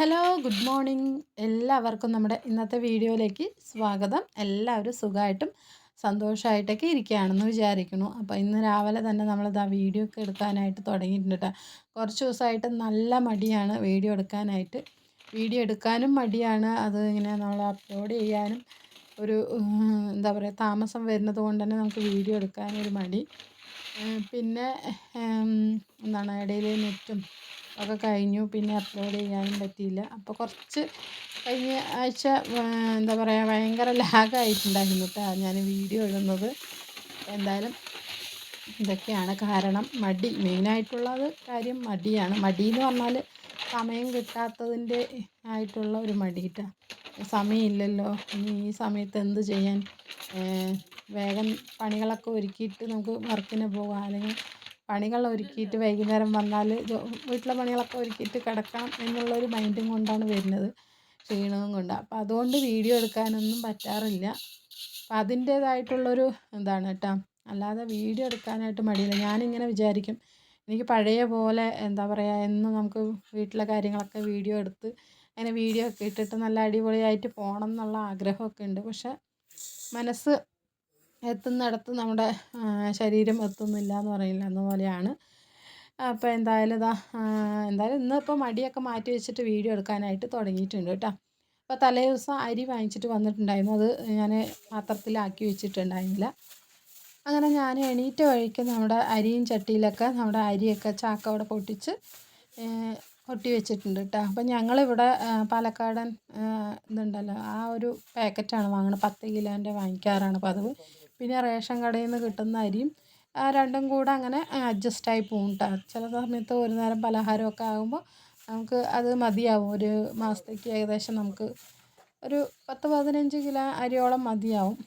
Hello good morning എല്ലാവർക്കും നമ്മുടെ ഇന്നത്തെ വീഡിയോയിലേക്ക് സ്വാഗതം. എല്ലാവരും സുഖമായിട്ടും സന്തോഷമായിട്ടൊക്കെ ഇരിക്കുകയാണെന്ന് വിചാരിക്കുന്നു. അപ്പോൾ ഇന്ന് രാവിലെ തന്നെ നമ്മളിതാ വീഡിയോ ഒക്കെ എടുക്കാനായിട്ട് തുടങ്ങിയിട്ടുണ്ട് കേട്ടോ. കുറച്ച് ദിവസമായിട്ട് നല്ല മടിയാണ് വീഡിയോ എടുക്കാനായിട്ട്. വീഡിയോ എടുക്കാനും മടിയാണ്. അത് ഇങ്ങനെ നമ്മൾ അപ്ലോഡ് ചെയ്യാനും ഒരു എന്താ പറയുക താമസം വരുന്നത് കൊണ്ട് തന്നെ നമുക്ക് വീഡിയോ എടുക്കാനൊരു മടി. പിന്നെ എന്താണ് ഇടയിൽ നെറ്റും ഒക്കെ കഴിഞ്ഞു. പിന്നെ അപ്ലോഡ് ചെയ്യാനും പറ്റിയില്ല. അപ്പോൾ കുറച്ച് കഴിഞ്ഞ ആഴ്ച എന്താ പറയുക ഭയങ്കര ലാഗായിട്ടുണ്ടായിരുന്നു കേട്ടോ ഞാൻ വീഡിയോ ഇടുന്നത്. എന്തായാലും ഇതൊക്കെയാണ് കാരണം മടി. മെയിനായിട്ടുള്ളത് കാര്യം മടിയാണ്. മടി എന്ന് പറഞ്ഞാൽ സമയം കിട്ടാത്തതിന്റെ ആയിട്ടുള്ള ഒരു മടി കേട്ടോ സമയമില്ലല്ലോ. ഇനി ഈ സമയത്ത് എന്ത് ചെയ്യാൻ? വേഗം പണികളൊക്കെ ഒരുക്കിയിട്ട് നമുക്ക് വർക്കിന് പോകാം. അല്ലെങ്കിൽ പണികൾ ഒരുക്കിയിട്ട് വൈകുന്നേരം വന്നാൽ വീട്ടിലെ പണികളൊക്കെ ഒരുക്കിയിട്ട് കിടക്കണം എന്നുള്ളൊരു മൈൻഡും കൊണ്ടാണ് വരുന്നത്. ക്ഷീണവും കൊണ്ട്. അപ്പം അതുകൊണ്ട് വീഡിയോ എടുക്കാനൊന്നും പറ്റാറില്ല. അപ്പം അതിന്റേതായിട്ടുള്ളൊരു എന്താണ് കേട്ടോ അല്ലാതെ വീഡിയോ എടുക്കാനായിട്ട് മടിയില്ല. ഞാനിങ്ങനെ വിചാരിക്കും. എനിക്ക് പഴയ പോലെ എന്താ പറയുക എന്നും നമുക്ക് വീട്ടിലെ കാര്യങ്ങളൊക്കെ വീഡിയോ എടുത്ത് അങ്ങനെ വീഡിയോ ഒക്കെ ഇട്ടിട്ട് നല്ല അടിപൊളിയായിട്ട് പോകണം എന്നുള്ള ആഗ്രഹമൊക്കെ ഉണ്ട്. പക്ഷെ മനസ്സ് എത്തുന്നിടത്ത് നമ്മുടെ ശരീരം എത്തുന്നില്ല എന്ന് പറയില്ല അതുപോലെയാണ്. അപ്പോൾ എന്തായാലും ഇതാ എന്തായാലും ഇന്നിപ്പോൾ മടിയൊക്കെ മാറ്റി വെച്ചിട്ട് വീഡിയോ എടുക്കാനായിട്ട് തുടങ്ങിയിട്ടുണ്ട് കേട്ടോ. അപ്പോൾ തലേ ദിവസം അരി വാങ്ങിച്ചിട്ട് വന്നിട്ടുണ്ടായിരുന്നു. അത് ഞാൻ പാത്രത്തിലാക്കി വെച്ചിട്ടുണ്ടായിരുന്നില്ല. അങ്ങനെ ഞാൻ എണീറ്റ വഴിക്ക് നമ്മുടെ അരിയും ചട്ടിയിലൊക്കെ നമ്മുടെ അരിയൊക്കെ ചാക്ക അവിടെ പൊട്ടിച്ച് കൊട്ടി വെച്ചിട്ടുണ്ട് കേട്ടോ. അപ്പം ഞങ്ങളിവിടെ പാലക്കാടൻ ഇതുണ്ടല്ലോ ആ ഒരു പാക്കറ്റാണ് വാങ്ങുന്നത് പത്ത് കിലോന്റെ വാങ്ങിക്കാറാണ് പതിവ്. പിന്നെ റേഷൻ കടയിൽ നിന്ന് കിട്ടുന്ന അരിയും രണ്ടും കൂടെ അങ്ങനെ അഡ്ജസ്റ്റായി പോകും കേട്ടോ ചില സമയത്ത് ഒരു നേരം പലഹാരമൊക്കെ ആകുമ്പോൾ നമുക്ക് അത് മതിയാവും. ഒരു മാസത്തേക്ക് ഏകദേശം നമുക്ക് ഒരു പത്ത് പതിനഞ്ച് കിലോ അരിയോളം മതിയാവും.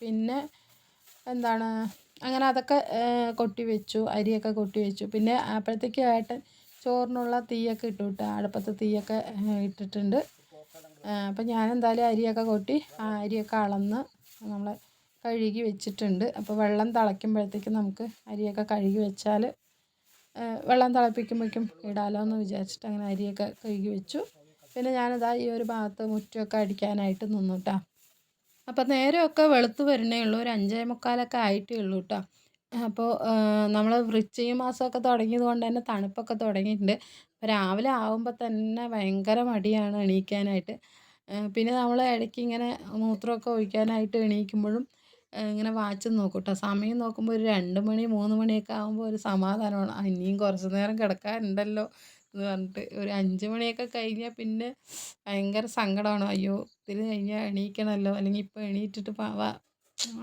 പിന്നെ എന്താണ് അങ്ങനെ അതൊക്കെ കൊട്ടി വെച്ചു അരിയൊക്കെ കൊട്ടി വെച്ചു. പിന്നെ അപ്പോഴത്തേക്ക് ഏട്ടൻ ചോറിനുള്ള തീയൊക്കെ ഇട്ടു കിട്ടുക അടുപ്പത്ത് തീയൊക്കെ ഇട്ടിട്ടുണ്ട്. അപ്പം ഞാൻ എന്തായാലും അരിയൊക്കെ കൊട്ടി ആ അരിയൊക്കെ അളന്ന് നമ്മൾ കഴുകി വെച്ചിട്ടുണ്ട്. അപ്പോൾ വെള്ളം തിളയ്ക്കുമ്പോഴത്തേക്കും നമുക്ക് അരിയൊക്കെ കഴുകി വെച്ചാൽ വെള്ളം തിളപ്പിക്കുമ്പോഴേക്കും ഇടാലോ എന്ന് വിചാരിച്ചിട്ട് അങ്ങനെ അരിയൊക്കെ കഴുകി വെച്ചു. പിന്നെ ഞാനിതാ ഈ ഒരു ഭാഗത്ത് മുറ്റമൊക്കെ അടിക്കാനായിട്ട് നിന്നു കേട്ടോ അപ്പോൾ നേരമൊക്കെ വെളുത്ത് വരണേ ഉള്ളൂ. ഒരു അഞ്ചേ മുക്കാലൊക്കെ ആയിട്ടേ ഉള്ളൂ കേട്ടോ അപ്പോൾ നമ്മൾ വൃശ്ചിക മാസമൊക്കെ തുടങ്ങിയത് കൊണ്ട് തന്നെ തണുപ്പൊക്കെ തുടങ്ങിയിട്ടുണ്ട്. അപ്പോൾ രാവിലെ ആവുമ്പോൾ തന്നെ ഭയങ്കര മടിയാണ് എണീക്കാനായിട്ട്. പിന്നെ നമ്മൾ ഇടയ്ക്ക് ഇങ്ങനെ മൂത്രമൊക്കെ ഒഴിക്കാനായിട്ട് എണീക്കുമ്പോഴും ഇങ്ങനെ വാച്ച് നോക്കൂട്ടോ. കേട്ടോ സമയം നോക്കുമ്പോൾ ഒരു രണ്ട് മണി മൂന്ന് മണിയൊക്കെ ആകുമ്പോൾ ഒരു സമാധാനമാണ്. ഇനിയും കുറച്ച് നേരം കിടക്കാനുണ്ടല്ലോ എന്ന് പറഞ്ഞിട്ട് ഒരു അഞ്ച് മണിയൊക്കെ കഴിഞ്ഞാൽ പിന്നെ ഭയങ്കര സങ്കടമാണ്. അയ്യോ ഇതിന് കഴിഞ്ഞാൽ എണീക്കണമല്ലോ അല്ലെങ്കിൽ ഇപ്പോൾ എണീറ്റിട്ട്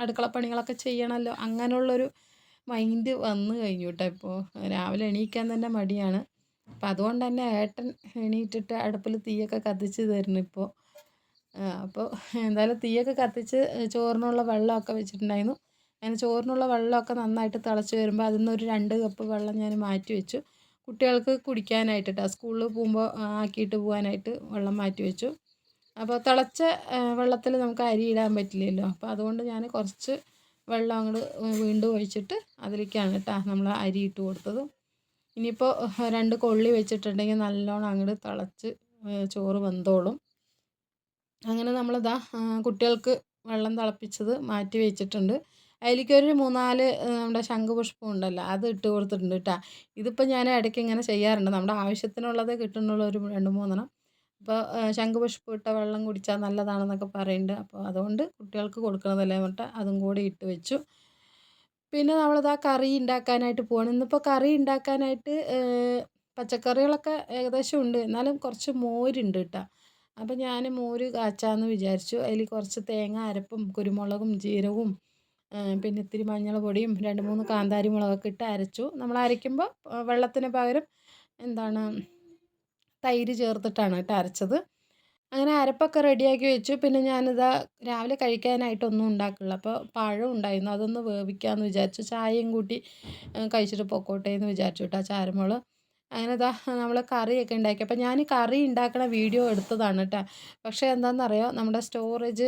അടുക്കള പണികളൊക്കെ ചെയ്യണമല്ലോ അങ്ങനെയുള്ളൊരു മൈൻഡ് വന്നു കഴിഞ്ഞു കേട്ടോ ഇപ്പോൾ രാവിലെ എണീക്കാൻ തന്നെ മടിയാണ്. അപ്പം അതുകൊണ്ട് തന്നെ ഏട്ടൻ എണീറ്റിട്ട് അടുപ്പിൽ തീയൊക്കെ കത്തിച്ച് തരുന്നു ഇപ്പോൾ അപ്പോൾ എന്തായാലും തീയൊക്കെ കത്തിച്ച് ചോറിനുള്ള വെള്ളമൊക്കെ വെച്ചിട്ടുണ്ടായിരുന്നു. അങ്ങനെ ചോറിനുള്ള വെള്ളമൊക്കെ നന്നായിട്ട് തിളച്ച് വരുമ്പോൾ അതിൽ നിന്നൊരു രണ്ട് കപ്പ് വെള്ളം ഞാൻ മാറ്റി വെച്ചു. കുട്ടികൾക്ക് കുടിക്കാനായിട്ട് കേട്ടോ സ്കൂളിൽ പോകുമ്പോൾ ആക്കിയിട്ട് പോകാനായിട്ട് വെള്ളം മാറ്റി വെച്ചു. അപ്പോൾ തിളച്ച വെള്ളത്തിൽ നമുക്ക് അരി ഇടാൻ പറ്റില്ലല്ലോ. അപ്പോൾ അതുകൊണ്ട് ഞാൻ കുറച്ച് വെള്ളം അങ്ങോട്ട് വീണ്ടും ഒഴിച്ചിട്ട് അതിലേക്കാണ് കേട്ടോ നമ്മൾ അരി ഇട്ട് കൊടുത്തത്. ഇനിയിപ്പോൾ രണ്ട് കൊള്ളി വെച്ചിട്ടുണ്ടെങ്കിൽ നല്ലോണം അങ്ങോട്ട് തിളച്ച് ചോറ് വെന്തോളും. അങ്ങനെ നമ്മളിതാ കുട്ടികൾക്ക് വെള്ളം തിളപ്പിച്ചത് മാറ്റി വെച്ചിട്ടുണ്ട്. അതിലേക്കൊരു മൂന്നാൽ നമ്മുടെ ശംഖുപുഷ്പം ഉണ്ടല്ലോ അത് ഇട്ട് കൊടുത്തിട്ടുണ്ട് കേട്ടോ. ഇതിപ്പോൾ ഞാൻ ഇടയ്ക്ക് ഇങ്ങനെ ചെയ്യാറുണ്ട്. നമ്മുടെ ആവശ്യത്തിനുള്ളത് കിട്ടുന്നുള്ള ഒരു രണ്ട് മൂന്നെണ്ണം. അപ്പോൾ ശംഖുപുഷ്പം ഇട്ട വെള്ളം കുടിച്ചാൽ നല്ലതാണെന്നൊക്കെ പറയുന്നുണ്ട്. അപ്പോൾ അതുകൊണ്ട് കുട്ടികൾക്ക് കൊടുക്കണതല്ലേ പറഞ്ഞിട്ട് അതും കൂടി ഇട്ട് വെച്ചു. പിന്നെ നമ്മളിതാ കറി ഉണ്ടാക്കാനായിട്ട് പോകണം ഇന്നിപ്പോൾ കറി ഉണ്ടാക്കാനായിട്ട് പച്ചക്കറികളൊക്കെ ഏകദേശം ഉണ്ട്. എന്നാലും കുറച്ച് മോരുണ്ട് കേട്ടോ. അപ്പോൾ ഞാൻ മോര് കാച്ചാന്ന് വിചാരിച്ചു. അതിൽ കുറച്ച് തേങ്ങ അരപ്പും കുരുമുളകും ജീരകവും പിന്നെ ഇത്തിരി മഞ്ഞൾ പൊടിയും രണ്ട് മൂന്ന് കാന്താരി മുളകൊക്കെ ഇട്ട് അരച്ചു. നമ്മൾ അരയ്ക്കുമ്പോൾ വെള്ളത്തിന് പകരം എന്താണ് തൈര് ചേർത്തിട്ടാണ് കേട്ടോ അരച്ചത്. അങ്ങനെ അരപ്പൊക്കെ റെഡിയാക്കി വെച്ചു. പിന്നെ ഞാനിതാ രാവിലെ കഴിക്കാനായിട്ടൊന്നും ഉണ്ടാക്കില്ല. അപ്പോൾ പഴം ഉണ്ടായിരുന്നു. അതൊന്ന് വേവിക്കാമെന്ന് വിചാരിച്ചു. ചായയും കൂട്ടി കഴിച്ചിട്ട് പൊക്കോട്ടെ എന്ന് വിചാരിച്ചു കേട്ടോ ചാരമുളക് അങ്ങനെ ഇതാ നമ്മൾ കറിയൊക്കെ ഉണ്ടാക്കി. അപ്പോൾ ഞാൻ കറി ഉണ്ടാക്കണ വീഡിയോ എടുത്തതാണ് കേട്ടോ പക്ഷേ എന്താണെന്നറിയോ നമ്മുടെ സ്റ്റോറേജ്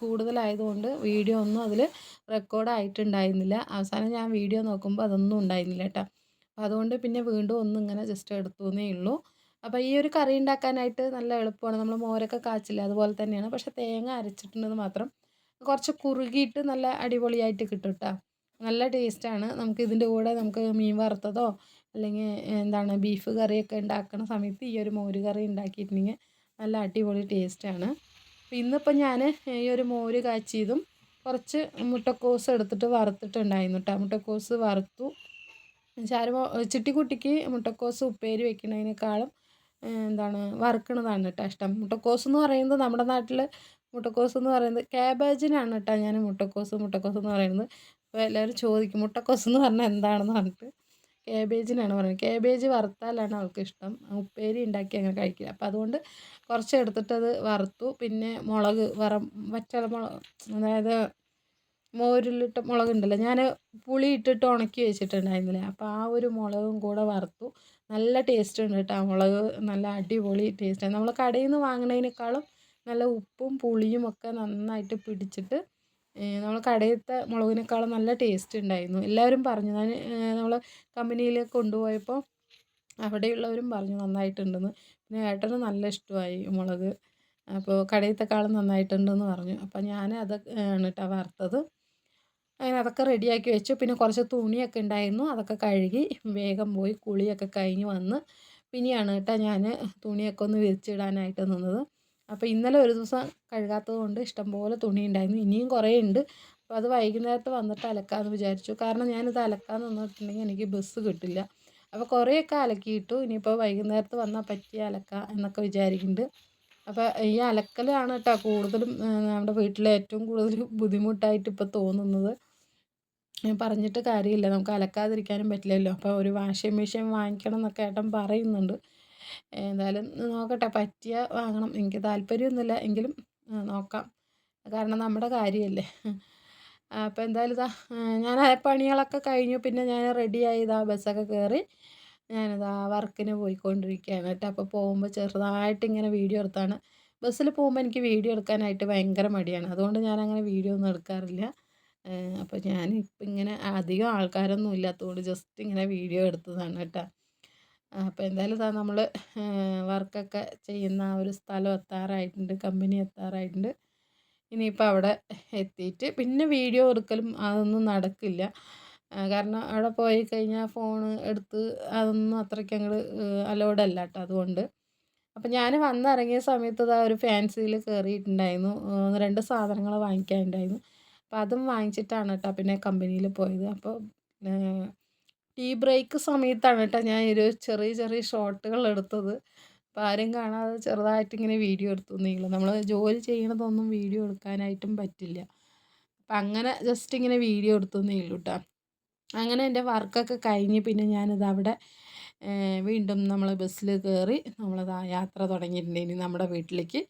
കൂടുതലായതുകൊണ്ട് വീഡിയോ ഒന്നും അതിൽ റെക്കോർഡായിട്ടുണ്ടായിരുന്നില്ല. അവസാനം ഞാൻ വീഡിയോ നോക്കുമ്പോൾ അതൊന്നും ഉണ്ടായിരുന്നില്ല കേട്ടോ അപ്പോൾ അതുകൊണ്ട് പിന്നെ വീണ്ടും ഒന്നും ഇങ്ങനെ ജസ്റ്റ് എടുത്തു എന്നേ ഉള്ളൂ. അപ്പോൾ ഈ ഒരു കറി ഉണ്ടാക്കാനായിട്ട് നല്ല എളുപ്പമാണ്. നമ്മൾ മോരൊക്കെ കാച്ചില്ല? അതുപോലെ തന്നെയാണ്. പക്ഷേ തേങ്ങ അരച്ചിട്ടുണ്ടെന്ന് മാത്രം കുറച്ച് കുറുകിയിട്ട് നല്ല അടിപൊളിയായിട്ട് കിട്ടും കേട്ടോ നല്ല ടേസ്റ്റാണ്. നമുക്ക് ഇതിന്റെ കൂടെ നമുക്ക് മീൻ വറുത്തതോ അല്ലെങ്കിൽ എന്താണ് ബീഫ് കറിയൊക്കെ ഉണ്ടാക്കുന്ന സമയത്ത് ഈ ഒരു മോര് കറി ഉണ്ടാക്കിയിട്ടുണ്ടെങ്കിൽ നല്ല അടിപൊളി ടേസ്റ്റാണ് അപ്പോൾ ഇന്നിപ്പോൾ ഞാൻ ഈ ഒരു മോര് കാച്ചിയതും കുറച്ച് മുട്ടക്കോസ് എടുത്തിട്ട് വറുത്തിട്ടുണ്ടായിരുന്നു കേട്ടോ മുട്ടക്കോസ് വറുത്തു. ചാരു ചിട്ടിക്കുട്ടിക്ക് മുട്ടക്കോസ് ഉപ്പേരി വെക്കുന്നതിനേക്കാളും എന്താണ് വറുക്കണതാണ് കേട്ടോ ഇഷ്ടം. മുട്ടക്കോസ് എന്ന് പറയുന്നത് നമ്മുടെ നാട്ടിൽ മുട്ടക്കോസ് എന്ന് പറയുന്നത് ക്യാബേജിനാണ് കേട്ടോ ഞാൻ മുട്ടക്കോസ് മുട്ടക്കോസ് എന്ന് പറയുന്നത്. അപ്പോൾ എല്ലാവരും ചോദിക്കും മുട്ടക്കോസ് എന്ന് പറഞ്ഞാൽ എന്താണെന്ന് പറഞ്ഞിട്ട്. കേബേജിനാണ് പറയുന്നത് കേബേജ് വറുത്താലാണ് അവൾക്ക് ഇഷ്ടം ഉപ്പേരി ഉണ്ടാക്കി അങ്ങനെ കഴിക്കില്ല. അപ്പോൾ അതുകൊണ്ട് കുറച്ച് എടുത്തിട്ടത് വറുത്തു. പിന്നെ മുളക് വറ വറ്റൽ മുളക് അതായത് മോരിലിട്ട മുളകുണ്ടല്ലോ. ഞാൻ പുളി ഇട്ടിട്ട് ഉണക്കി വെച്ചിട്ടുണ്ടായിരുന്നില്ലേ? അപ്പോൾ ആ ഒരു മുളകും കൂടെ വറുത്തു. നല്ല ടേസ്റ്റ് ഉണ്ട് കേട്ടോ ആ മുളക് നല്ല അടിപൊളി ടേസ്റ്റാണ് നമ്മൾ കടയിൽ നിന്ന് വാങ്ങുന്നതിനേക്കാളും നല്ല ഉപ്പും പുളിയും ഒക്കെ നന്നായിട്ട് പിടിച്ചിട്ട് നമ്മൾ കടയിലത്തെ മുളകിനേക്കാളും നല്ല ടേസ്റ്റ് ഉണ്ടായിരുന്നു. എല്ലാവരും പറഞ്ഞു. ഞാൻ നമ്മൾ കമ്പനിയിലേക്ക് കൊണ്ടുപോയപ്പോൾ അവിടെയുള്ളവരും പറഞ്ഞു നന്നായിട്ടുണ്ടെന്ന്. പിന്നെ ഏട്ടന് നല്ല ഇഷ്ടമായി മുളക്. അപ്പോൾ കടയിലത്തെക്കാളും നന്നായിട്ടുണ്ടെന്ന് പറഞ്ഞു. അപ്പോൾ ഞാൻ അത് ആണ് കേട്ടോ വറുത്തത്. അങ്ങനെ അതൊക്കെ റെഡിയാക്കി വെച്ചു. പിന്നെ കുറച്ച് തുണിയൊക്കെ ഉണ്ടായിരുന്നു. അതൊക്കെ കഴുകി വേഗം പോയി കുളിയൊക്കെ കഴിഞ്ഞ് വന്ന് പിന്നെയാണ് കേട്ടോ ഞാൻ തുണിയൊക്കെ ഒന്ന് വിരിച്ചിടാനായിട്ട് നിന്നത്. അപ്പോൾ ഇന്നലെ ഒരു ദിവസം കഴുകാത്തത് കൊണ്ട് ഇഷ്ടംപോലെ തുണി ഉണ്ടായിരുന്നു. ഇനിയും കുറേ ഉണ്ട്. അപ്പോൾ അത് വൈകുന്നേരത്ത് വന്നിട്ട് അലക്കാമെന്ന് വിചാരിച്ചു. കാരണം ഞാനിത് അലക്കാമെന്ന് നിന്നിട്ടുണ്ടെങ്കിൽ എനിക്ക് ബസ് കിട്ടില്ല. അപ്പോൾ കുറേയൊക്കെ അലക്കിയിട്ടു. ഇനിയിപ്പോൾ വൈകുന്നേരത്ത് വന്നാൽ പറ്റിയ അലക്കാം എന്നൊക്കെ വിചാരിക്കുന്നുണ്ട് അപ്പോൾ ഈ അലക്കലാണ് കേട്ടോ കൂടുതലും നമ്മുടെ വീട്ടിലെ ഏറ്റവും കൂടുതൽ ബുദ്ധിമുട്ടായിട്ട് ഇപ്പോൾ തോന്നുന്നത്. ഞാൻ പറഞ്ഞിട്ട് കാര്യമില്ല. നമുക്ക് അലക്കാതിരിക്കാനും പറ്റില്ലല്ലോ. അപ്പോൾ ഒരു വാഷിംഗ് മെഷീൻ വാങ്ങിക്കണം എന്നൊക്കെ ഏട്ടൻ പറയുന്നുണ്ട്. എന്തായാലും നോക്കട്ടെ പറ്റിയ വാങ്ങണം. എനിക്ക് താല്പര്യമൊന്നുമില്ല എങ്കിലും നോക്കാം. കാരണം നമ്മുടെ കാര്യമല്ലേ. അപ്പോൾ എന്തായാലും ഇതാ ഞാൻ പണികളൊക്കെ കഴിഞ്ഞു. പിന്നെ ഞാൻ റെഡിയായി ഇതാ ബസ്സൊക്കെ കയറി ഞാനിതാ വർക്കിന് പോയിക്കൊണ്ടിരിക്കുകയാണ് കേട്ടോ. അപ്പോൾ പോകുമ്പോൾ ചെറുതായിട്ട് ഇങ്ങനെ വീഡിയോ എടുത്താണ്. ബസ്സിൽ പോകുമ്പോൾ എനിക്ക് വീഡിയോ എടുക്കാനായിട്ട് ഭയങ്കര മടിയാണ്. അതുകൊണ്ട് ഞാൻ അങ്ങനെ വീഡിയോ ഒന്നും എടുക്കാറില്ല. അപ്പോൾ ഞാൻ ഇപ്പം ഇങ്ങനെ അധികം ആൾക്കാരൊന്നും ഇല്ലാത്തതുകൊണ്ട് ജസ്റ്റ് ഇങ്ങനെ വീഡിയോ എടുത്തതാണ് കേട്ടോ. അപ്പോൾ എന്തായാലും ഇതാ നമ്മൾ വർക്കൊക്കെ ചെയ്യുന്ന ആ ഒരു സ്ഥലം എത്താറായിട്ടുണ്ട് കമ്പനി എത്താറായിട്ടുണ്ട്. ഇനിയിപ്പോൾ അവിടെ എത്തിയിട്ട് പിന്നെ വീഡിയോ എടുക്കലും അതൊന്നും നടക്കില്ല. കാരണം അവിടെ പോയി കഴിഞ്ഞാൽ ഫോൺ എടുത്ത് അതൊന്നും അത്രയ്ക്ക് അങ്ങോട്ട് അലോഡല്ല കേട്ടോ അതുകൊണ്ട്. അപ്പം ഞാൻ വന്നിറങ്ങിയ സമയത്ത് ഇതാ ഒരു ഫാൻസിയിൽ കയറിയിട്ടുണ്ടായിരുന്നു രണ്ട് സാധനങ്ങൾ വാങ്ങിക്കാനുണ്ടായിരുന്നു. അപ്പം അതും വാങ്ങിച്ചിട്ടാണ് കേട്ടോ പിന്നെ കമ്പനിയിൽ പോയത്. അപ്പോൾ ടീ ബ്രേക്ക് സമയത്താണ് കേട്ടോ ഞാൻ ഒരു ചെറിയ ചെറിയ ഷോട്ടുകൾ എടുത്തത്. അപ്പോൾ ആരും കാണാതെ ചെറുതായിട്ട് ഇങ്ങനെ വീഡിയോ എടുത്തു നീള. നമ്മൾ ജോലി ചെയ്യണതൊന്നും വീഡിയോ എടുക്കാനായിട്ടും പറ്റില്ല. അപ്പം അങ്ങനെ ജസ്റ്റ് ഇങ്ങനെ വീഡിയോ എടുത്തു നീളു കേട്ടോ അങ്ങനെ എന്റെ വർക്കൊക്കെ കഴിഞ്ഞ് പിന്നെ ഞാനിത് അവിടെ വീണ്ടും നമ്മൾ ബസ്സിൽ കയറി നമ്മളത് യാത്ര തുടങ്ങിയിട്ടുണ്ട്. ഇനി നമ്മുടെ വീട്ടിലേക്ക്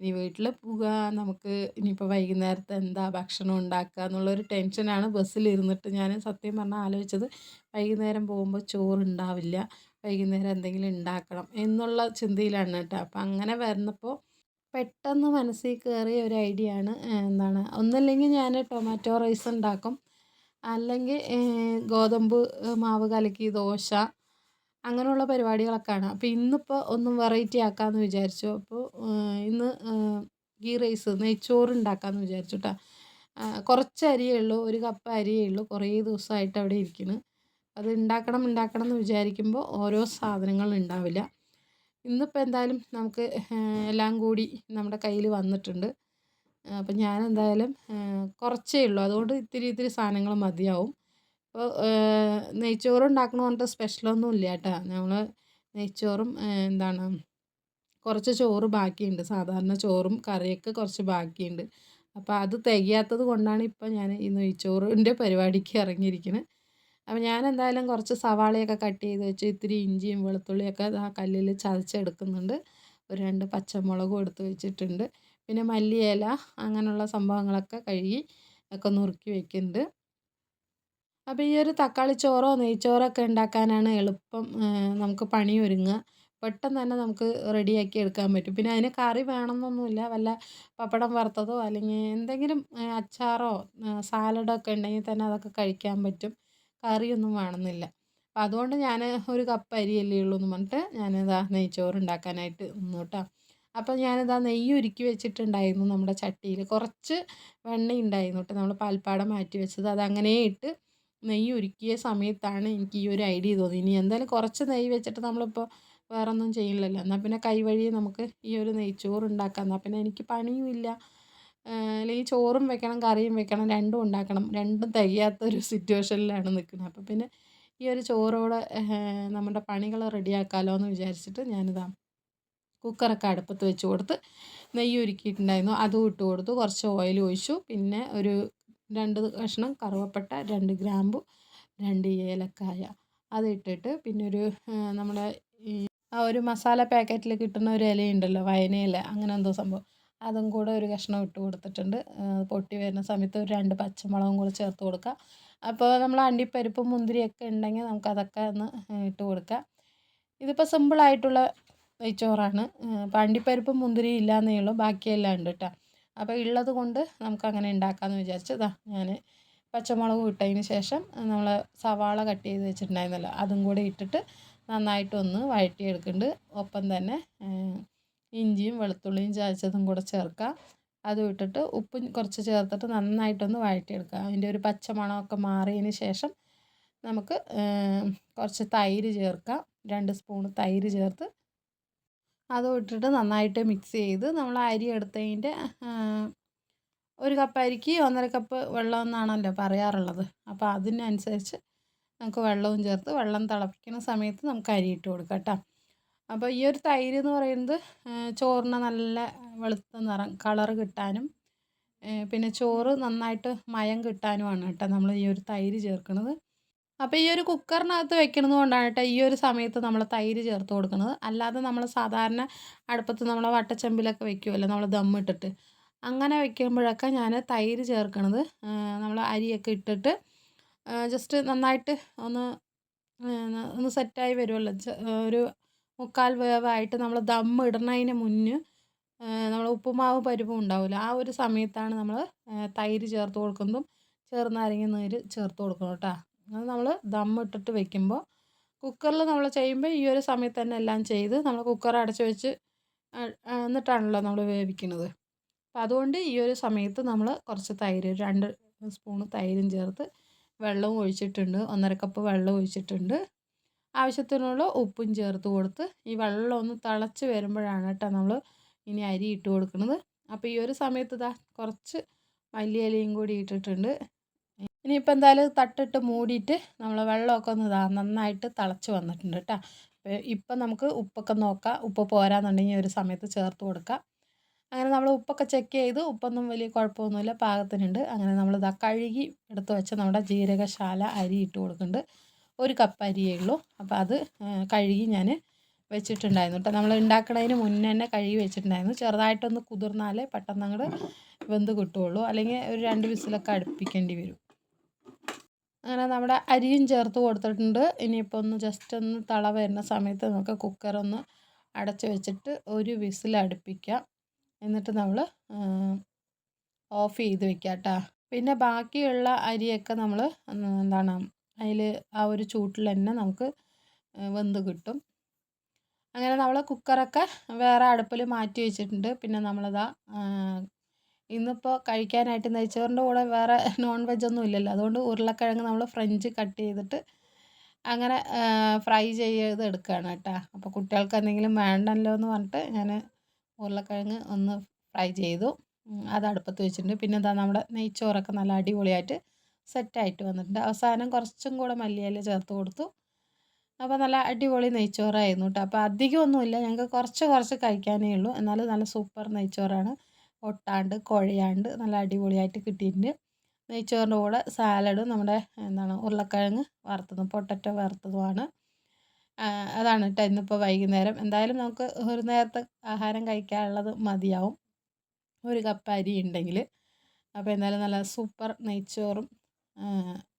ഇനി വീട്ടിൽ പോവുക നമുക്ക് ഇനിയിപ്പോൾ വൈകുന്നേരത്തെ എന്താ ഭക്ഷണം ഉണ്ടാക്കുക എന്നുള്ളൊരു ടെൻഷനാണ് ബസ്സിലിരുന്നിട്ട് ഞാൻ സത്യം പറഞ്ഞാൽ ആലോചിച്ചത്. വൈകുന്നേരം പോകുമ്പോൾ ചോറുണ്ടാവില്ല വൈകുന്നേരം എന്തെങ്കിലും ഉണ്ടാക്കണം എന്നുള്ള ചിന്തയിലാണ് കേട്ടോ. അപ്പം അങ്ങനെ വരുന്നപ്പോൾ പെട്ടെന്ന് മനസ്സിൽ കയറിയ ഒരു ഐഡിയ ആണ് എന്താണ് ഒന്നല്ലെങ്കിൽ ഞാൻ ടൊമാറ്റോ റൈസ് ഉണ്ടാക്കും. അല്ലെങ്കിൽ ഗോതമ്പ് മാവ് കലക്കി ദോശ അങ്ങനെയുള്ള പരിപാടികളൊക്കെയാണ്. അപ്പോൾ ഇന്നിപ്പോൾ ഒന്നും വെറൈറ്റി ആക്കാമെന്ന് വിചാരിച്ചു. അപ്പോൾ ഇന്ന് ഗീ റൈസ് നെയ്ച്ചോറ് ഉണ്ടാക്കാമെന്ന് വിചാരിച്ചു കേട്ടോ കുറച്ച് അരിയേ ഉള്ളൂ ഒരു കപ്പ് അരിയേ ഉള്ളൂ. കുറേ ദിവസമായിട്ട് അവിടെ ഇരിക്കുന്നു. അത് ഉണ്ടാക്കണം ഉണ്ടാക്കണം എന്ന് വിചാരിക്കുമ്പോൾ ഓരോ സാധനങ്ങളും ഉണ്ടാവില്ല. ഇന്നിപ്പോൾ എന്തായാലും നമുക്ക് എല്ലാം കൂടി നമ്മുടെ കയ്യിൽ വന്നിട്ടുണ്ട്. അപ്പം ഞാൻ എന്തായാലും കുറച്ചേ ഉള്ളൂ. അതുകൊണ്ട് ഇത്തിരി ഇത്തിരി സാധനങ്ങൾ മതിയാവും. അപ്പോൾ നെയ്ച്ചോറ് ഉണ്ടാക്കണ പറഞ്ഞിട്ട് സ്പെഷ്യലൊന്നും ഇല്ല കേട്ടോ. നമ്മൾ നെയ്ച്ചോറും എന്താണ് കുറച്ച് ചോറ് ബാക്കിയുണ്ട്. സാധാരണ ചോറും കറിയൊക്കെ കുറച്ച് ബാക്കിയുണ്ട്. അപ്പോൾ അത് തികയാത്തത് കൊണ്ടാണ് ഇപ്പോൾ ഞാൻ ഈ നെയ്ച്ചോറിന്റെ പരിപാടിക്ക് ഇറങ്ങിയിരിക്കുന്നത് അപ്പോൾ ഞാൻ എന്തായാലും കുറച്ച് സവാളയൊക്കെ കട്ട് ചെയ്ത് വെച്ച് ഇത്തിരി ഇഞ്ചിയും വെളുത്തുള്ളിയൊക്കെ ആ കല്ലിൽ ചതച്ചെടുക്കുന്നുണ്ട്. ഒരു രണ്ട് പച്ചമുളകും എടുത്ത് വെച്ചിട്ടുണ്ട്. പിന്നെ മല്ലിയില അങ്ങനെയുള്ള സംഭവങ്ങളൊക്കെ കഴുകി ഒക്കെ നുറുക്കി വെക്കുന്നുണ്ട്. അപ്പോൾ ഈ ഒരു തക്കാളി ചോറോ നെയ്ച്ചോറോ ഒക്കെ ഉണ്ടാക്കാനാണ് എളുപ്പം നമുക്ക് പണി ഒരുങ്ങുക പെട്ടെന്ന് തന്നെ നമുക്ക് റെഡിയാക്കി എടുക്കാൻ പറ്റും. പിന്നെ അതിന് കറി വേണമെന്നൊന്നുമില്ല. വല്ല പപ്പടം വറുത്തതോ അല്ലെങ്കിൽ എന്തെങ്കിലും അച്ചാറോ സാലഡോ ഒക്കെ ഉണ്ടെങ്കിൽ തന്നെ അതൊക്കെ കഴിക്കാൻ പറ്റും. കറിയൊന്നും വേണമെന്നില്ല. അപ്പം അതുകൊണ്ട് ഞാൻ ഒരു കപ്പ് അരിയല്ലേ ഉള്ളൂ എന്ന് പറഞ്ഞിട്ട് ഞാനിതാ നെയ്ച്ചോറ് ഉണ്ടാക്കാനായിട്ട് നിന്നു അപ്പോൾ ഞാനിതാ നെയ്യ് ഉരുക്കി വെച്ചിട്ടുണ്ടായിരുന്നു നമ്മുടെ ചട്ടിയിൽ. കുറച്ച് വെണ്ണ ഉണ്ടായിരുന്നു കേട്ടോ. നമ്മൾ പാൽപ്പാടം മാറ്റി വെച്ചത്. അതങ്ങനെ ഇട്ട് നെയ്യ് ഉരുക്കിയ സമയത്താണ് എനിക്ക് ഈ ഒരു ഐഡിയ തോന്നി ഇനി എന്തായാലും കുറച്ച് നെയ്യ് വെച്ചിട്ട് നമ്മളിപ്പോൾ വേറെ ഒന്നും ചെയ്യില്ലല്ലോ. എന്നാൽ പിന്നെ കൈവഴി നമുക്ക് ഈ ഒരു നെയ്ച്ചോറ് ഉണ്ടാക്കാം. എന്നാൽ പിന്നെ എനിക്ക് പണിയുമില്ല അല്ലെങ്കിൽ ചോറും വെക്കണം കറിയും വെക്കണം രണ്ടും ഉണ്ടാക്കണം. രണ്ടും തികയാത്തൊരു സിറ്റുവേഷനിലാണ് നിൽക്കുന്നത്. അപ്പോൾ പിന്നെ ഈ ഒരു ചോറോടെ നമ്മുടെ പണികൾ റെഡിയാക്കാമല്ലോ എന്ന് വിചാരിച്ചിട്ട് ഞാനിതാ കുക്കറൊക്കെ അടുപ്പത്ത് വെച്ച് കൊടുത്ത് നെയ്യ് ഉരുക്കിയിട്ടുണ്ടായിരുന്നു അതും ഇട്ട് കൊടുത്തു. കുറച്ച് ഓയിൽ ഒഴിച്ചു. പിന്നെ ഒരു രണ്ട് കഷ്ണം കറുവപ്പട്ട രണ്ട് ഗ്രാമ്പു രണ്ട് ഏലക്കായ. അതിട്ടിട്ട് പിന്നെ ഒരു നമ്മുടെ ഈ ആ ഒരു മസാല പാക്കറ്റിൽ കിട്ടുന്ന ഒരു ഇലയുണ്ടല്ലോ വയനയില. അങ്ങനെ എന്തോ സംഭവം. അതും കൂടെ ഒരു കഷ്ണം ഇട്ട് കൊടുത്തിട്ടുണ്ട്. പൊട്ടി വരുന്ന സമയത്ത് ഒരു രണ്ട് പച്ചമുളകും കൂടെ ചേർത്ത് കൊടുക്കുക അപ്പോൾ നമ്മൾ അണ്ടിപ്പരിപ്പും മുന്തിരിയൊക്കെ ഉണ്ടെങ്കിൽ നമുക്ക് അതൊക്കെ ഒന്ന് ഇട്ട് കൊടുക്കുക ഇതിപ്പോൾ സിമ്പിളായിട്ടുള്ള നെയ്ച്ചോറാണ്. അപ്പോൾ അണ്ടിപ്പരിപ്പും മുന്തിരിയും ഇല്ലാന്നേ ഉള്ളൂ. ബാക്കിയെല്ലാം ഉണ്ട് കേട്ടോ അപ്പോൾ ഉള്ളത് കൊണ്ട് നമുക്ക് അങ്ങനെ ഉണ്ടാക്കാമെന്ന് വിചാരിച്ചതാ. ഞാൻ പച്ചമുളക് ഇട്ടതിന് ശേഷം നമ്മൾ സവാള കട്ട് ചെയ്ത് വെച്ചിട്ടുണ്ടായിരുന്നല്ലോ അതും കൂടെ ഇട്ടിട്ട് നന്നായിട്ടൊന്ന് വഴറ്റിയെടുക്കുന്നുണ്ട് ഒപ്പം തന്നെ ഇഞ്ചിയും വെളുത്തുള്ളിയും ചതച്ചതും കൂടെ ചേർക്കുക അതും ഇട്ടിട്ട് ഉപ്പും കുറച്ച് ചേർത്തിട്ട് നന്നായിട്ടൊന്ന് വഴറ്റിയെടുക്കുക അതിന്റെ ഒരു പച്ചമുളകൊക്കെ മാറിയതിന് ശേഷം നമുക്ക് കുറച്ച് തൈര് ചേർക്കാം. രണ്ട് സ്പൂൺ തൈര് ചേർത്ത് അതും ഇട്ടിട്ട് നന്നായിട്ട് മിക്സ് ചെയ്ത് നമ്മൾ അരി എടുത്തതിന്റെ ഒരു കപ്പ് അരിക്ക് ഒന്നര കപ്പ് വെള്ളം എന്നാണല്ലോ പറയാറുള്ളത്. അപ്പോൾ അതിനനുസരിച്ച് നമുക്ക് വെള്ളവും ചേർത്ത് വെള്ളം തിളപ്പിക്കുന്ന സമയത്ത് നമുക്ക് അരി ഇട്ട് കൊടുക്കാം കേട്ടോ. അപ്പോൾ ഈ ഒരു തൈര് എന്ന് പറയുന്നത് ചോറിന് നല്ല വെളുത്ത നിറം കളർ കിട്ടാനും പിന്നെ ചോറ് നന്നായിട്ട് മയം കിട്ടാനുമാണ് കേട്ടോ നമ്മൾ ഈ ഒരു തൈര് ചേർക്കുന്നത്. അപ്പോൾ ഈ ഒരു കുക്കറിനകത്ത് വെക്കുന്നത് കൊണ്ടാണ് കേട്ടോ ഈ ഒരു സമയത്ത് നമ്മൾ തൈര് ചേർത്ത് കൊടുക്കുന്നത്. അല്ലാതെ നമ്മൾ സാധാരണ അടുപ്പത്ത് നമ്മൾ വട്ടച്ചെമ്പിലൊക്കെ വെക്കുമല്ലോ നമ്മൾ ദമ്മിട്ടിട്ട് അങ്ങനെ വെക്കുമ്പോഴൊക്കെ ഞാൻ തൈര് ചേർക്കണത് നമ്മൾ അരിയൊക്കെ ഇട്ടിട്ട് ജസ്റ്റ് നന്നായിട്ട് ഒന്ന് ഒന്ന് സെറ്റായി വരുമല്ലോ ഒരു മുക്കാൽ വേവായിട്ട് നമ്മൾ ദം ഇടുന്നതിന് മുന്നേ നമ്മൾ ഉപ്പുമാവ് പരിപ്പും ഉണ്ടാവില്ല ആ ഒരു സമയത്താണ് നമ്മൾ തൈര് ചേർത്ത് കൊടുക്കുന്നതും ചെറുനാരങ്ങ നീര് ചേർത്ത് കൊടുക്കണം കേട്ടോ അത് നമ്മൾ ദം ഇട്ടിട്ട് വെക്കുമ്പോൾ കുക്കറിൽ നമ്മൾ ചെയ്യുമ്പോൾ ഈ ഒരു സമയത്ത് തന്നെ എല്ലാം ചെയ്ത് നമ്മൾ കുക്കർ അടച്ച് വെച്ച് എന്നിട്ടാണല്ലോ നമ്മൾ വേവിക്കുന്നത്. അപ്പോൾ അതുകൊണ്ട് ഈ ഒരു സമയത്ത് നമ്മൾ കുറച്ച് തൈര് രണ്ട് സ്പൂണ് തൈരും ചേർത്ത് വെള്ളവും ഒഴിച്ചിട്ടുണ്ട്. ഒന്നര കപ്പ് വെള്ളം ഒഴിച്ചിട്ടുണ്ട്. ആവശ്യത്തിനുള്ള ഉപ്പും ചേർത്ത് കൊടുത്ത് ഈ വെള്ളം ഒന്ന് തിളച്ച് വരുമ്പോഴാണ് കേട്ടോ നമ്മൾ ഇനി അരി ഇട്ട് കൊടുക്കുന്നത്. അപ്പോൾ ഈ ഒരു സമയത്ത് ഇതാ കുറച്ച് മല്ലിയിലയും കൂടി ഇട്ടിട്ടുണ്ട്. ഇനിയിപ്പോൾ എന്തായാലും തട്ടിട്ട് മൂടിയിട്ട് നമ്മൾ വെള്ളമൊക്കെ ഒന്ന് ഇതാ നന്നായിട്ട് തിളച്ച് വന്നിട്ടുണ്ട് കേട്ടോ. ഇപ്പം നമുക്ക് ഉപ്പൊക്കെ നോക്കാം. ഉപ്പ് പോരാന്നുണ്ടെങ്കിൽ ഒരു സമയത്ത് ചേർത്ത് കൊടുക്കാം. അങ്ങനെ നമ്മൾ ഉപ്പൊക്കെ ചെക്ക് ചെയ്ത് ഉപ്പൊന്നും വലിയ കുഴപ്പമൊന്നുമില്ല പാകത്തിനുണ്ട്. അങ്ങനെ നമ്മൾ ഇതാ കഴുകി എടുത്ത് വെച്ച നമ്മുടെ ജീരകശാല അരി ഇട്ട് കൊടുക്കുന്നുണ്ട്. ഒരു കപ്പ് അരിയേ ഉള്ളൂ. അപ്പോൾ അത് കഴുകി ഞാൻ വെച്ചിട്ടുണ്ടായിരുന്നു കേട്ടോ. നമ്മൾ ഉണ്ടാക്കുന്നതിന് മുന്നേ തന്നെ കഴുകി വെച്ചിട്ടുണ്ടായിരുന്നു. ചെറുതായിട്ടൊന്ന് കുതിർന്നാലേ പെട്ടെന്ന് അങ്ങോട്ട് വെന്ത് കിട്ടുകയുള്ളൂ. അല്ലെങ്കിൽ ഒരു രണ്ട് വിസിലൊക്കെ അടുപ്പിക്കേണ്ടി വരും. അങ്ങനെ നമ്മുടെ അരിയും ചേർത്ത് കൊടുത്തിട്ടുണ്ട്. ഇനിയിപ്പോൾ ഒന്ന് ജസ്റ്റ് ഒന്ന് തള വരുന്ന സമയത്ത് നമുക്ക് കുക്കറൊന്ന് അടച്ച് വെച്ചിട്ട് ഒരു വിസിൽ അടുപ്പിക്കാം. എന്നിട്ട് നമ്മൾ ഓഫ് ചെയ്ത് വെക്കുക കേട്ടോ പിന്നെ ബാക്കിയുള്ള അരിയൊക്കെ നമ്മൾ എന്താണ് അതിൽ ആ ഒരു ചൂട്ടിൽ തന്നെ നമുക്ക് വെന്ത് കിട്ടും. അങ്ങനെ നമ്മൾ കുക്കറൊക്കെ വേറെ അടുപ്പിൽ മാറ്റി വെച്ചിട്ടുണ്ട്. പിന്നെ നമ്മളിതാ ഇന്നിപ്പോൾ കഴിക്കാനായിട്ട് നെയ്ച്ചോറിന്റെ കൂടെ വേറെ നോൺ വെജ് ഒന്നും ഇല്ലല്ലോ. അതുകൊണ്ട് ഉരുളക്കിഴങ്ങ് നമ്മൾ ഫ്രഞ്ച് കട്ട് ചെയ്തിട്ട് അങ്ങനെ ഫ്രൈ ചെയ്ത് എടുക്കുകയാണ് കേട്ടോ. അപ്പോൾ കുട്ടികൾക്ക് എന്തെങ്കിലും വേണ്ടല്ലോ എന്ന് പറഞ്ഞിട്ട് ഞാൻ ഉരുളക്കിഴങ്ങ് ഒന്ന് ഫ്രൈ ചെയ്തു. അത് അടുപ്പത്ത് വെച്ചിട്ടുണ്ട്. പിന്നെ എന്താ നമ്മുടെ നെയ്ച്ചോറൊക്കെ നല്ല അടിപൊളിയായിട്ട് സെറ്റായിട്ട് വന്നിട്ടുണ്ട്. അവസാനം കുറച്ചും കൂടെ മല്ലിയില ചേർത്ത് കൊടുത്തു. അപ്പോൾ നല്ല അടിപൊളി നെയ്ച്ചോറായിരുന്നു കേട്ടോ. അപ്പോൾ അധികമൊന്നുമില്ല ഞങ്ങൾക്ക് കുറച്ച് കുറച്ച് കഴിക്കാനേ ഉള്ളൂ. എന്നാലും നല്ല സൂപ്പർ നെയ്ച്ചോറാണ്. ഒട്ടാണ്ട് കുഴയാണ്ട് നല്ല അടിപൊളിയായിട്ട് കിട്ടിയിട്ടുണ്ട്. നെയ്ച്ചോറിന്റെ കൂടെ സാലഡും നമ്മുടെ എന്താണ് ഉരുളക്കിഴങ്ങ് വറുത്തതും പൊട്ടറ്റോ വറുത്തതുമാണ്. അതാണ് കേട്ടോ ഇന്നിപ്പോൾ വൈകുന്നേരം. എന്തായാലും നമുക്ക് ഒരു നേരത്തെ ആഹാരം കഴിക്കാനുള്ളത് മതിയാവും. ഒരു കപ്പ് അരി ഉണ്ടെങ്കിൽ. അപ്പോൾ എന്തായാലും നല്ല സൂപ്പർ നെയ്ച്ചോറും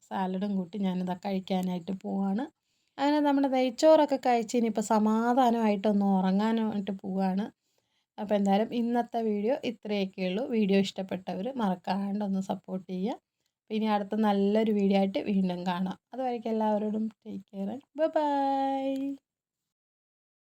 സാലഡും കൂട്ടി ഞാനിതാ കഴിക്കാനായിട്ട് പോവാണ്. അങ്ങനെ നമ്മുടെ നെയ്ച്ചോറൊക്കെ കഴിച്ച് ഇനിയിപ്പോൾ സമാധാനമായിട്ടൊന്ന് ഉറങ്ങാനായിട്ട് പോവുകയാണ് അപ്പോൾ എന്തായാലും ഇന്നത്തെ വീഡിയോ ഇത്രയൊക്കെ ഉള്ളൂ. വീഡിയോ ഇഷ്ടപ്പെട്ടവർ മറക്കാണ്ട് ഒന്ന് സപ്പോർട്ട് ചെയ്യുക. ഇനി അടുത്ത നല്ലൊരു വീഡിയോ ആയിട്ട് വീണ്ടും കാണാം. അതുവരേക്കും എല്ലാവരോടും ടേക്ക് കെയർ ബൈ